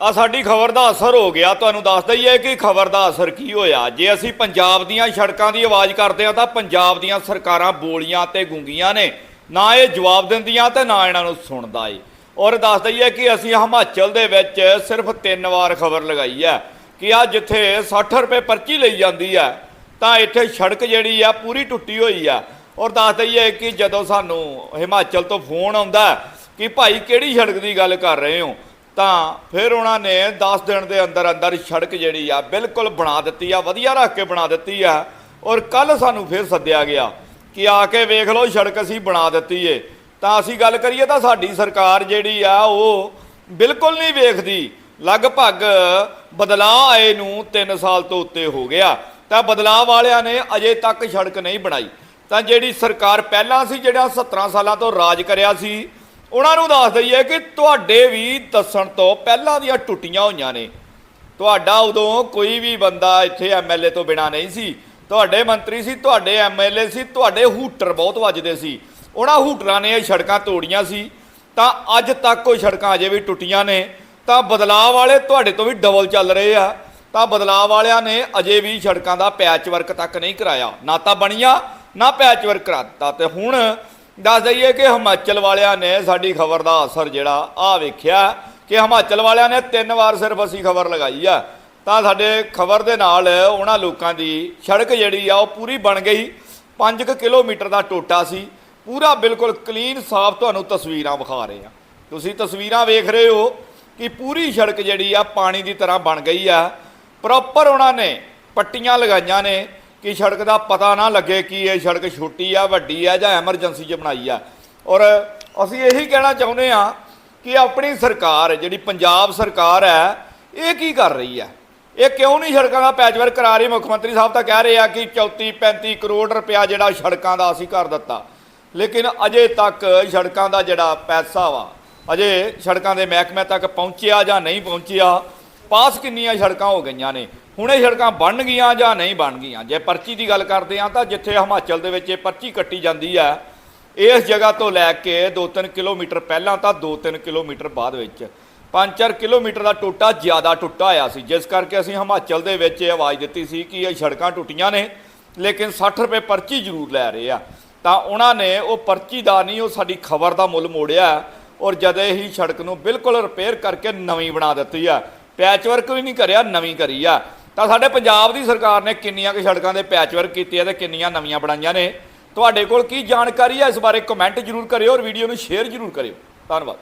ਆ ਸਾਡੀ ਖਬਰ ਦਾ ਅਸਰ ਹੋ ਗਿਆ। ਤੁਹਾਨੂੰ ਦੱਸ ਦਈਏ ਕਿ ਖਬਰ ਦਾ ਅਸਰ ਕੀ ਹੋਇਆ? ਜੇ ਅਸੀਂ ਪੰਜਾਬ ਦੀਆਂ ਸੜਕਾਂ ਦੀ ਆਵਾਜ਼ ਕਰਦੇ ਆ ਤਾਂ ਪੰਜਾਬ ਦੀਆਂ ਸਰਕਾਰਾਂ ਬੋਲੀਆਂ ਤੇ ਗੁੰਗੀਆਂ ਨੇ। ਨਾ ਇਹ ਜਵਾਬ ਦਿੰਦੀਆਂ ਤੇ ਨਾ ਇਹਨਾਂ ਨੂੰ ਸੁਣਦਾ ਏ। ਔਰ ਦੱਸ ਦਈਏ ਕਿ ਅਸੀਂ ਹਿਮਾਚਲ ਦੇ ਵਿੱਚ ਸਿਰਫ ਤਿੰਨ ਵਾਰ ਖਬਰ ਲਗਾਈ ਹੈ ਕਿ ਆ ਜਿੱਥੇ 60 ਰੁਪਏ ਪਰਚੀ ਲਈ ਜਾਂਦੀ ਹੈ, ਤਾਂ ਇੱਥੇ ਸੜਕ ਜਿਹੜੀ ਆ ਪੂਰੀ ਟੁੱਟੀ ਹੋਈ ਆ। ਔਰ ਦੱਸ ਦਈਏ ਕਿ ਜਦੋਂ ਸਾਨੂੰ ਹਿਮਾਚਲ ਤੋਂ ਫੋਨ ਆਉਂਦਾ ਕਿ ਭਾਈ ਕਿਹੜੀ ਸੜਕ ਦੀ ਗੱਲ ਕਰ ਰਹੇ ਹੋ? ਤਾਂ ਫਿਰ ਉਹਨਾਂ ਨੇ 10 ਦਿਨ ਦੇ ਅੰਦਰ ਅੰਦਰ ਸੜਕ ਜਿਹੜੀ ਆ ਬਿਲਕੁਲ ਬਣਾ ਦਿੱਤੀ ਆ, ਵਧੀਆ ਰੱਖ ਕੇ ਬਣਾ ਦਿੱਤੀ ਆ ਔਰ ਕੱਲ ਸਾਨੂੰ ਫਿਰ ਸੱਦਿਆ ਗਿਆ ਕਿ ਆ ਕੇ ਵੇਖ ਲਓ ਸੜਕ ਅਸੀਂ ਬਣਾ ਦਿੱਤੀ ਏ। ਤਾਂ ਅਸੀਂ ਗੱਲ ਕਰੀਏ ਤਾਂ ਸਾਡੀ ਸਰਕਾਰ ਜਿਹੜੀ ਆ ਉਹ ਬਿਲਕੁਲ ਨਹੀਂ ਵੇਖਦੀ। ਲਗਭਗ ਬਦਲਾਅ ਆਏ ਨੂੰ 3 ਸਾਲ ਤੋਂ ਉੱਤੇ ਹੋ ਗਿਆ। ਤਾਂ ਬਦਲਾਅ ਵਾਲਿਆਂ ਨੇ ਅਜੇ ਤੱਕ ਸੜਕ ਨਹੀਂ ਬਣਾਈ। ਤਾਂ ਜਿਹੜੀ ਸਰਕਾਰ ਪਹਿਲਾਂ ਸੀ, ਜਿਹੜਾ 17 ਸਾਲਾਂ ਤੋਂ ਰਾਜ ਕਰਿਆ ਸੀ ਉਹਨਾਂ ਨੂੰ ਦੱਸ ਦਈਏ ਕਿ ਤੁਹਾਡੇ ਵੀ ਦੱਸਣ ਤੋਂ ਪਹਿਲਾਂ ਦੀਆਂ ਟੁੱਟੀਆਂ ਹੋਈਆਂ ਨੇ। ਤੁਹਾਡਾ ਉਦੋਂ ਕੋਈ ਵੀ ਬੰਦਾ ਇੱਥੇ ਐਮਐਲਏ ਤੋਂ ਬਿਨਾ ਨਹੀਂ ਸੀ। ਤੁਹਾਡੇ ਮੰਤਰੀ ਸੀ, ਤੁਹਾਡੇ ਐਮਐਲਏ ਸੀ, ਤੁਹਾਡੇ ਹੂਟਰ ਬਹੁਤ ਵੱਜਦੇ ਸੀ। ਉਹਨਾਂ ਹੂਟਰਾਂ ਨੇ ਇਹ ਸੜਕਾਂ ਤੋੜੀਆਂ ਸੀ। ਤਾਂ ਅੱਜ ਤੱਕ ਉਹ ਸੜਕਾਂ ਅਜੇ ਵੀ ਟੁੱਟੀਆਂ ਨੇ। ਤਾਂ ਬਦਲਾਅ ਵਾਲੇ ਤੁਹਾਡੇ ਤੋਂ ਵੀ ਡਬਲ ਚੱਲ ਰਹੇ ਆ। ਤਾਂ ਬਦਲਾਅ ਵਾਲਿਆਂ ਨੇ ਅਜੇ ਵੀ ਸੜਕਾਂ ਦਾ ਪੈਚ ਵਰਕ ਤੱਕ ਨਹੀਂ ਕਰਾਇਆ। ਨਾ ਤਾਂ ਬਣੀਆਂ, ਨਾ ਪੈਚ ਵਰਕ ਕਰਾਤਾ। ਤੇ ਹੁਣ ਦੱਸ ਦਈਏ ਕਿ ਹਿਮਾਚਲ ਵਾਲਿਆਂ ਨੇ ਸਾਡੀ ਖਬਰ ਦਾ ਅਸਰ ਜਿਹੜਾ ਆ ਵੇਖਿਆ ਕਿ ਹਿਮਾਚਲ ਵਾਲਿਆਂ ਨੇ ਤਿੰਨ ਵਾਰ ਸਿਰਫ ਅਸੀਂ ਖਬਰ ਲਗਾਈ ਆ। ਤਾਂ ਸਾਡੇ ਖਬਰ ਦੇ ਨਾਲ ਉਹਨਾਂ ਲੋਕਾਂ ਦੀ ਸੜਕ ਜਿਹੜੀ ਆ, ਉਹ ਪੂਰੀ ਬਣ ਗਈ। 5 ਕਿਲੋਮੀਟਰ ਦਾ ਟੋਟਾ ਸੀ। ਪੂਰਾ ਬਿਲਕੁਲ ਕਲੀਨ, ਸਾਫ਼ ਤੁਹਾਨੂੰ ਤਸਵੀਰਾਂ ਵਿਖਾ ਰਹੇ ਆ ਤੁਸੀਂ ਤਸਵੀਰਾਂ ਵੇਖ ਰਹੇ ਹੋ ਕਿ ਪੂਰੀ ਸੜਕ ਜਿਹੜੀ ਆ, ਪਾਣੀ ਦੀ ਤਰ੍ਹਾਂ ਬਣ ਗਈ ਆ। ਪ੍ਰੋਪਰ ਉਹਨਾਂ ਨੇ ਪੱਟੀਆਂ ਲਗਾਈਆਂ ਨੇ। ਕਿ ਸੜਕ ਦਾ ਪਤਾ ਨਾ ਲੱਗੇ ਕਿ ਇਹ ਸੜਕ ਛੋਟੀ ਆ, ਵੱਡੀ ਆ ਜਾਂ ਐਮਰਜੈਂਸੀ 'ਚ ਬਣਾਈ ਆ। ਔਰ ਅਸੀਂ ਇਹੀ ਕਹਿਣਾ ਚਾਹੁੰਦੇ ਆ ਕਿ ਆਪਣੀ ਸਰਕਾਰ, ਜਿਹੜੀ ਪੰਜਾਬ ਸਰਕਾਰ ਹੈ, ਇਹ ਕੀ ਕਰ ਰਹੀ ਹੈ? ਇਹ ਕਿਉਂ ਨਹੀਂ ਸੜਕਾਂ ਦਾ ਪੈਚਵਰਕ ਕਰਾ ਰਹੀ? ਮੁੱਖ ਮੰਤਰੀ ਸਾਹਿਬ ਤਾਂ ਕਹਿ ਰਹੇ ਆ ਕਿ 34 35 ਕਰੋੜ ਰੁਪਇਆ ਜਿਹੜਾ ਸੜਕਾਂ ਦਾ ਅਸੀਂ ਕਰ ਦਿੱਤਾ। ਲੇਕਿਨ ਅਜੇ ਤੱਕ ਸੜਕਾਂ ਦਾ ਜਿਹੜਾ ਪੈਸਾ ਵਾ, ਅਜੇ ਸੜਕਾਂ ਦੇ ਮਹਿਕਮੇ ਤੱਕ ਪਹੁੰਚਿਆ ਜਾਂ ਨਹੀਂ ਪਹੁੰਚਿਆ ਪਾਸ ਕਿੰਨੀਆਂ ਸੜਕਾਂ ਹੋ ਗਈਆਂ ਨੇ? ਹੁਣ ਇਹ ਸੜਕਾਂ ਬਣ ਗਈਆਂ ਜਾਂ ਨਹੀਂ ਬਣ ਗਈਆਂ? ਜੇ ਪਰਚੀ ਦੀ ਗੱਲ ਕਰਦੇ ਆ ਤਾਂ ਜਿੱਥੇ ਹਿਮਾਚਲ ਦੇ ਵਿੱਚ ਇਹ ਪਰਚੀ ਕੱਟੀ ਜਾਂਦੀ ਹੈ, ਇਸ ਜਗ੍ਹਾ ਤੋਂ ਲੈ ਕੇ 2-3 ਕਿਲੋਮੀਟਰ ਪਹਿਲਾਂ ਤਾਂ 2-3 ਕਿਲੋਮੀਟਰ ਬਾਅਦ ਵਿੱਚ 5-4 ਕਿਲੋਮੀਟਰ ਦਾ ਟੋਟਾ ਜ਼ਿਆਦਾ ਟੁੱਟਾ ਹੋਇਆ ਸੀ। ਜਿਸ ਕਰਕੇ ਅਸੀਂ ਹਿਮਾਚਲ ਦੇ ਵਿੱਚ ਇਹ ਆਵਾਜ਼ ਦਿੱਤੀ ਸੀ ਕਿ ਇਹ ਸੜਕਾਂ ਟੁੱਟੀਆਂ ਨੇ, ਲੇਕਿਨ 60 ਰੁਪਏ ਪਰਚੀ ਜ਼ਰੂਰ ਲੈ ਰਹੇ ਆ। ਤਾਂ ਉਹਨਾਂ ਨੇ ਉਹ ਪਰਚੀ ਦਾ ਨਹੀਂ, ਉਹ ਸਾਡੀ ਖਬਰ ਦਾ ਮੁੱਲ ਮੋੜਿਆ ਔਰ ਜਦੇ ਹੀ ਸੜਕ ਨੂੰ ਬਿਲਕੁਲ ਰਿਪੇਅਰ ਕਰਕੇ ਨਵੀਂ ਬਣਾ ਦਿੱਤੀ ਆ ਪੈਚ ਵਰਕ ਵੀ ਨਹੀਂ ਕਰਿਆ, ਨਵੀਂ ਕਰੀ ਆ। ਤਾਂ ਸਾਡੇ ਪੰਜਾਬ ਦੀ ਸਰਕਾਰ ਨੇ ਕਿੰਨੀਆਂ ਕੁ ਸੜਕਾਂ ਦੇ ਪੈਚ ਵਰਕ ਕੀਤੇ ਆ ਤੇ ਕਿੰਨੀਆਂ ਨਵੀਆਂ ਬਣਾਈਆਂ ਨੇ। ਤੁਹਾਡੇ ਕੋਲ ਕੀ ਜਾਣਕਾਰੀ ਹੈ? ਇਸ ਬਾਰੇ ਕਮੈਂਟ ਜ਼ਰੂਰ ਕਰਿਓ ਔਰ ਵੀਡੀਓ ਨੂੰ ਸ਼ੇਅਰ ਜ਼ਰੂਰ ਕਰਿਓ। ਧੰਨਵਾਦ।